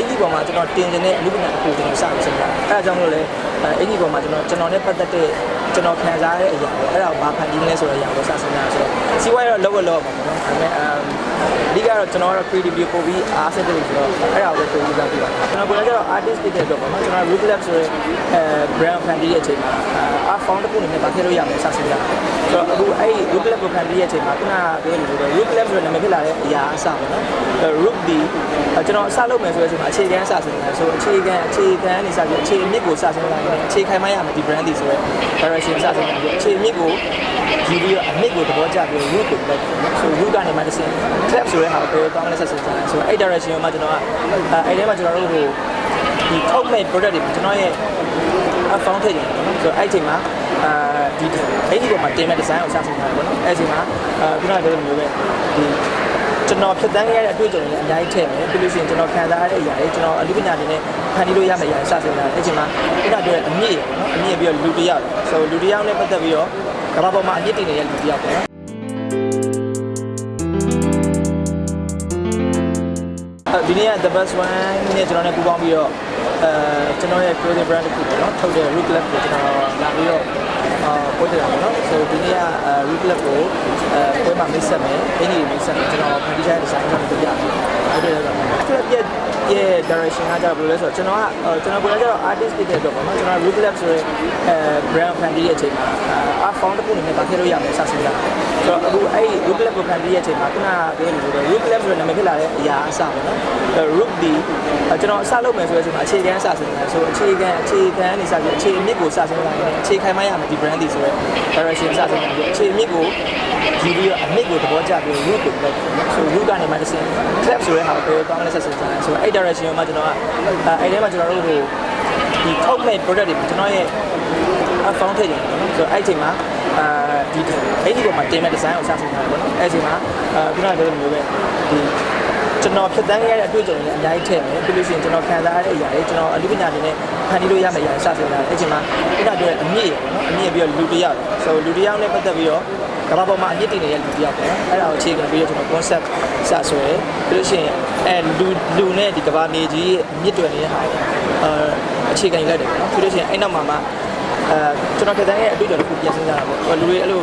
အဲ့ဒီပေါ်မှာကျွန်တော်တင်ကျင်တဲ့အမှုပညာအကူကျွန်တော်စပြီးစဉ်းစားအဲ့ဒါကြောင့်မလို့လဲအဲ့ဒီပေါ်မှာကျွန်တော်ကျွန်တော်နဲ့ပတ်သက်တဲ့ ကျွန်တော်ခံစားရတဲ့အရာပေါ့အဲ့ဒါကိုဘာဖန်တီးလဲဆိုတဲ့အရာကိုစစဉ်းစားဆိုတော့စီးပွားရေးတော့လောက်လောက်ပါပေါ့နော်ဒါပေမဲ့အမ်အဓိကတော့ကျွန်တော်ကတော့ creative ပို့ပြီးအားဆက်တယ်လို့ဆိုတော့အဲ့ဒါကိုပဲပုံစံပြပါကျွန်တော်ကိုယ်လည်းကျတော့ artist ဖြစ်တဲ့အတွက်ပေါ့နော်ကျွန်တော် root lab ဆိုရဲအဲ brand ဖန်တီးတဲ့အချိန်မှာ art found တစ်ခုအနေနဲ့ဗာထည့်လို့ရမယ်စစဉ်းစားဆိုတော့အခုအဲ့ဒီ root lab ကိုဖန်တီးတဲ့အချိန်မှာခုနကပြောလို့ဆိုတော့ root lab ဆိုတဲ့နာမည်ဖြစ်လာတဲ့အရာအစပေါ့နော် root ဒီကျွန်တော်အစလုပ်မယ်ဆိုတဲ့အချိန်မှာအခြေခံစစဉ်းစားဆိုအခြေခံအခြေခံနေစပြီးအခြေအမြစ်ကိုစစဉ်းစားနေအခြေခိုင်မှရမယ်ဒီ brand ဒီဆိုရဲ direction စစဉ်းစားပြီးအခြေအမြစ်ကိုယူပြီးတော့အမြစ်ကိုသဘောကျပြီး root ကိုလိုက်ဆို root ကနေမှတစ်ဆင့် clap ဆိုတဲ့ဟာကိုတောင်းလဲဆက်စဉ်းစားဆိုအဲ့ direction ကိုမှကျွန်တော်ကအဲ့ထဲမှာကျွန်တော်တို့ဟိုဒီထုတ်မဲ့ product တွေကျွန်တော်ရဲ့အဖောင်းထည့်တယ်ပေါ့နော်ဆိုတော့အဲ့အချိန်မှာအာဒီအဲ့ဒီပေါ်မှာတင်မဲ့ဒီဇိုင်းကိုစဆင်ထားတယ်ပေါ့နော်အဲ့အချိန်မှာအာခုနကပြောလိုမျိုးပဲဒီ ကျွန်တော်ဖြတ်တန်းခဲ့ရတဲ့အတွေ့အကြုံတွေအများကြီးထည့်မယ်ပြီးလို့ရှိရင်ကျွန်တော်ခံစားရတဲ့အရာတွေကျွန်တော်အလူပညာတွေနဲ့ဖန်တီးလို့ရမယ့်အရာတွေစဆင်ထားတယ်အဲ့အချိန်မှာခုနကပြောတဲ့အမြင့်ရပေါ့နော်အမြင့်ပြီးတော့လူတစ်ယောက်ဆိုလူတစ်ယောက်နဲ့ပတ်သက်ပြီးတော့ကမ္ဘာပေါ်မှာအမြင့်တင်နေတဲ့လူတစ်ယောက်ပေါ့နော်အဲဒီနေ့က the best one နဲ့ကျွန်တော်နဲ့ပူးပေါင်းပြီးတော့ အဲကျွန်တော်ရဲ့ clothing brand တစ်ခုပေါ့နော်ထုတ်တဲ့ Root Club ကိုကျွန်တော်လာပြီးတော့အာပို့တယ်ပေါ့နော်ဆိုဒီနေ့က Root Club ကိုအဲပွဲမှာမိတ်ဆက်မယ်အင်းကြီးမိတ်ဆက်မယ်ကျွန်တော် furniture design ကိုပြပြမယ်ဟုတ်တယ်ဆိုတော့ Club ရဲ့ရဲ့ direction ကကြတော့ဘယ်လိုလဲဆိုတော့ကျွန်တော်ကကျွန်တော်ကိုလည်းကျတော့ artist ဖြစ်တဲ့အတွက်ပေါ့နော်ကျွန်တော် Root Club ဆိုရဲအဲ brand ဖန်တီးရဲ့အချိန်မှာ art found တစ်ခုအနေနဲ့ဗာထည့်လို့ရမယ်စစဉ်းစားဆိုတော့အခုအဲ့ဒီ Root Club ကိုဖန်တီးရဲ့အချိန်မှာခုနကပြောလို့ဆိုတော့ Root Club ဆိုတဲ့နာမည်ဖြစ်လာတဲ့အရာအစပေါ့နော် Root ဒီကျွန်တော်အစလုပ်မယ်ဆိုတဲ့အချိန်မှာအခြေခံစစဉ်းစားဆိုအခြေခံအခြေခံနေစပြီးအခြေအမြစ်ကိုစစဉ်းစားနေတယ်အခြေခံမှရမယ်ဒီ brand ဒီဆိုရဲ direction စစဉ်းစားပြီးအခြေအမြစ်ကိုယူပြီးတော့အမြစ်ကိုသဘောကျပြီး root ကိုလိုက်ဆို root ကနေမှတစ်ဆင့် clap ဆိုတဲ့ဟာကိုတောင်းလဲဆက်စဉ်းစားဆိုတော့အဲ့ direction ကိုမှကျွန်တော်ကအဲ့ထဲမှာကျွန်တော်တို့ဟိုဒီထုတ်မဲ့ product တွေကျွန်တော်ရဲ့အဖောင်းထည့်တယ်ဆိုတော့အဲ့အချိန်မှာအာဒီအဲ့ဒီပေါ်မှာတင်မဲ့ဒီဇိုင်းကိုစဆင်ထားတယ်ပေါ့နော်အဲ့အချိန်မှာအာခုနကပြောလိုမျိုးပဲဒီ ကျွန်တော်ဖြတ်တန်းခဲ့ရတဲ့အတွေ့အကြုံတွေအများကြီးထည့်မယ်ပြီးလို့ရှိရင်ကျွန်တော်ခံစားရတဲ့အရာတွေကျွန်တော်အလူပညာတွေနဲ့ဖန်တီးလို့ရမယ့်အရာတွေစဆင်ထားတယ်အဲ့အချိန်မှာခုနကပြောတဲ့အမြင့်ရပေါ့နော်အမြင့်ပြီးတော့လူတစ်ယောက်ဆိုလူတစ်ယောက်နဲ့ပတ်သက်ပြီးတော့ကမ္ဘာပေါ်မှာအမြင့်တင်နေတဲ့လူတစ်ယောက်ပေါ့နော်အဲ့ဒါကိုအခြေခံပြီးတော့ကျွန်တော် concept စဆွဲပြီးလို့ရှိရင်အဲလူလူနဲ့ဒီကမ္ဘာနေကြီးရဲ့အမြင့်တွယ်နေတဲ့ဟာအာအခြေခံယူလိုက်တယ်ပေါ့နော်ပြီးလို့ရှိရင်အဲ့နောက်မှာမှအဲကျွန်တော်ဖြတ်တန်းရဲ့အတွေ့အကြုံတစ်ခုပြန်စဉ်းစားတာပေါ့ဟိုလူတွေအဲ့လို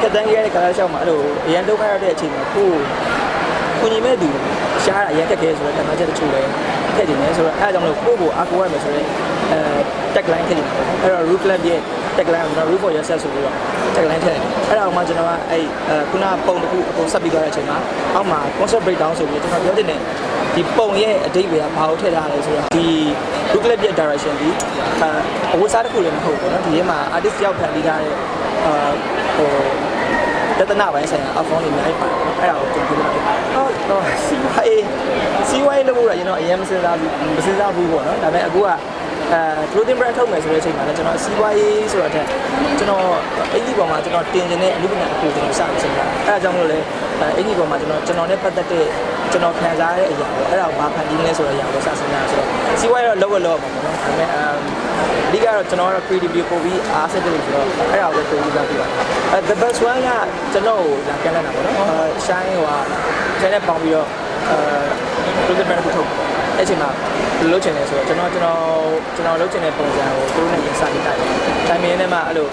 ဖြတ်တန်းရဲ့ကာလရှောက်မှာအဲ့လိုအရန်ဒုက္ခရောက်တဲ့အချိန်မှာကို ကိုညီမဲ့သူရှားတာအရန်တက်ခဲဆိုတော့တမန်ချက်တချို့လည်းထည့်နေတယ်ဆိုတော့အဲ့အကြောင်းလို့ကိုကိုအားကိုးရမယ်ဆိုတော့အဲ tagline ထည့်နေတယ်အဲ့တော့ root club ရဲ့ tagline ကိုကျွန်တော် root for yourself ဆိုပြီးတော့ tagline ထည့်တယ်အဲ့ဒါအောင်မှကျွန်တော်ကအဲ့ခုနပုံတစ်ခုအကုန်ဆက်ပြီးသွားတဲ့အချိန်မှာအောက်မှာ concept breakdown ဆိုပြီးကျွန်တော်ပြောတဲ့ဒီပုံရဲ့အဓိပ္ပာယ်ကဘာကိုထည့်ထားလဲဆိုတော့ဒီ root club ရဲ့ direction ဒီအဝတ်စားတစ်ခုလည်းမဟုတ်ဘူးเนาะဒီထဲမှာ artist ရောက်ခံပြီးထားတဲ့အာဟို တဒနာပိုင်းဆိုင်ရာ outfront တွေအများကြီးပါတယ်အဲ့ဒါကိုကျွန်တော်ပြောပြတော့တော့စီဝိုင်းစီဝိုင်းလို့ပြောရရင်တော့အရင်မစင်စားဘူးမစင်စားဘူးပေါ့နော်ဒါပေမဲ့အခုကအဲ clothing brand ထုတ်မယ်ဆိုတဲ့အချိန်မှာလည်းကျွန်တော်စီးပွားရေးဆိုတော့တဲ့ကျွန်တော်အင်ကြီးပေါ်မှာကျွန်တော်တင်ကျင်တဲ့အမှုပညာတစ်ခုကျွန်တော်စပြီးစဉ်းစားအဲအကြောင်းလို့လည်းအင်ကြီးပေါ်မှာကျွန်တော်ကျွန်တော်နဲ့ပတ်သက်တဲ့ကျွန်တော်ခံစားရတဲ့အရာပေါ့အဲ့ဒါကိုဘာဖန်တီးလဲဆိုတဲ့အရာကိုစစဉ်းစားဆိုတော့စီးပွားရေးတော့လောက်လောက်ပါပေါ့နော်ဒါပေမဲ့ အမ်အဓိကတော့ကျွန်တော်ကတော့ creative ပို့ပြီးအားဆက်တယ်လို့ဆိုတော့အဲ့ဒါကိုပဲပုံစံပြပါအဲ the best one ကကျွန်တော်ကိုလာပြန်လာတာပေါ့နော်အဲ shine ဟိုဟာကျန်တဲ့ပေါင်းပြီးတော့အဲ clothing brand တစ်ခုထုတ်အဲ့ချိန်မှာလုပ်ချင်တယ်ဆိုတော့ကျွန်တော်ကျွန်တော်ကျွန်တော်လုပ်ချင်တဲ့ပုံစံကိုသူတို့နဲ့ရင်ဆိုင်နေတယ်။တိုင်မင်းနဲ့မှအဲ့လို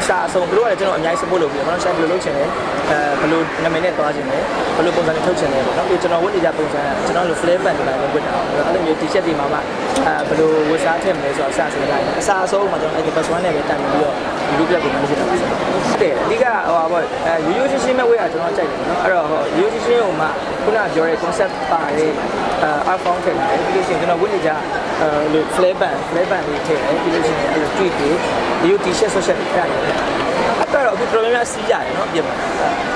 အစားအဆုံးသူတို့ကလည်းကျွန်တော်အများကြီး support လုပ်ပြီးတော့ကျွန်တော်ရှာဘယ်လိုလုပ်ချင်လဲအဲဘယ်လိုနာမည်နဲ့တွားချင်လဲဘယ်လိုပုံစံနဲ့ထုတ်ချင်လဲပေါ့နော်ပြီးကျွန်တော်ဝတ်နေကြပုံစံကျွန်တော်လို flavor တွေလည်းဝတ်တာအဲ့လိုမျိုး t-shirt တွေမှာမှအဲဘယ်လိုဝတ်စားထည့်မလဲဆိုတော့အစားစဉ်းစားတယ်အစားအဆုံးမှာကျွန်တော်အဲ့ဒီ best one နဲ့ပဲတိုင်ပြီးတော့လူပြတ်ကိုမှလုပ်ချင်တာပါဟုတ်တယ်အဓိကဟိုပါပေါ့အဲရိုးရိုးရှင်းရှင်းမဲ့ဝတ်ရကျွန်တော်ကြိုက်တယ်နော်အဲ့တော့ဟိုရိုးရိုးရှင်းရှင်းဟိုမှာခုနပြောတဲ့ concept ပါတဲ့အဲ iPhone ထည့်တယ်ပြီးလို့ရှိရင်ကျွန်တော်ဝတ်နေကြ အဲလို flavor flavor တွေထည့်တယ်ပြီးလို့ရှိရင်အဲ့လို tweet တွေဒီလို t-shirt social တွေထည့်ရတယ်အဲ့တော့အခုတော်တော်များများစီးကြတယ်နော်ပြင်မှာ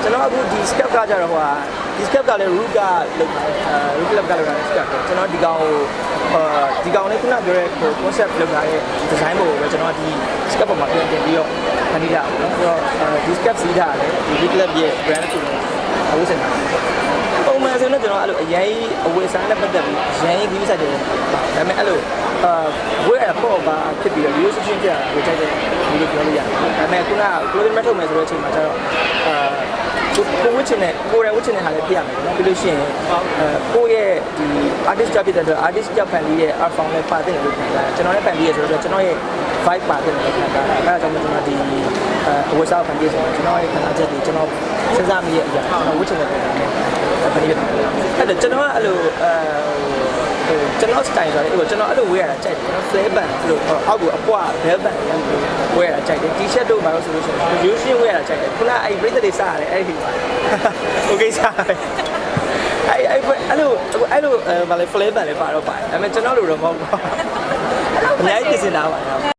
ကျွန်တော်အခုဒီ scalp ကကြတော့ဟိုဟာဒီ scalp ကလည်း root ကလောက်တာအဲ root club ကလောက်တာ scalp ကျွန်တော်ဒီကောင်ကိုအာဒီကောင်လေးခုနပြောတဲ့ဟို concept လောက်တာရဲ့ design ပုံကိုပဲကျွန်တော်ဒီ scalp ပေါ်မှာပြန်တင်ပြီးတော့ဖန်တီးတာပေါ့နော်ဆိုတော့ဒီ scalp စီးတာလည်းဒီ root club ရဲ့ brand တစ်ခုလုံးအခုစင်တာပုံမှန်ဆို တော့ကျွန်တော်အဲ့လိုအရင်အဝယ်စားနဲ့ပတ်သက်ပြီးရန်ရင်ကြီးစားတယ်ဒါပေမဲ့အဲ့လိုအာဝဲရပေါ့ပါဖြစ်ပြီးတော့ usage ပြတာကိုကြိုက်တယ်ဒီလိုပြောလို့ရတယ်ဒါပေမဲ့ခုနက clothing မထုတ်မယ်ဆိုတဲ့အချိန်မှာကျတော့အာကိုကိုဝစ်ချင်တဲ့ကိုယ်ရဝစ်ချင်တဲ့ဟာလည်းပြရမယ်နော်ပြီးလို့ရှိရင်အဲကိုယ့်ရဲ့ဒီ artist ကြောင့်ဖြစ်တဲ့အတွက် artist ကြောင့်ဖန်ပြီးရဲ့ art form လည်းပါတယ်လို့ခံစားတယ်ကျွန်တော်လည်းဖန်ပြီးရဆိုတော့ကျွန်တော်ရဲ့ vibe ပါတယ်လို့ခံစားတယ်အဲဒါကြောင့်ကျွန်တော်ဒီ အဝတ်စားဖန်တီးဆိုတော့ကျွန်တော်ရဲ့ခံစားချက်တွေကျွန်တော်စဉ်းစားမိရဲ့အရာကျွန်တော်ဝတ်ချင်တဲ့ပုံစံနဲ့ဖန်တီးရတာအဲ့တော့ကျွန်တော်ကအဲ့လိုအဲကျွန်တော် style ဆိုတော့ကျွန်တော်အဲ့လိုဝေးရတာကြိုက်တယ်ကျွန်တော် flare band အဲ့လိုအောက်ကိုအပွား bell band ဝေးရတာကြိုက်တယ် t-shirt တို့မှာလို့ဆိုလို့ရှိရင် usual ဝေးရတာကြိုက်တယ်ခုနအဲ့ပြိတ္တတွေစားရတယ်အဲ့ဒီ okay စားတယ်အဲ့အဲ့အဲ့လိုအဲ့လိုဘာလဲ flare band လေးပါတော့ပါတယ်ဒါပေမဲ့ကျွန်တော်လိုတော့မဟုတ်ပါဘူးအများကြီးပြင်ဆင်တာပါ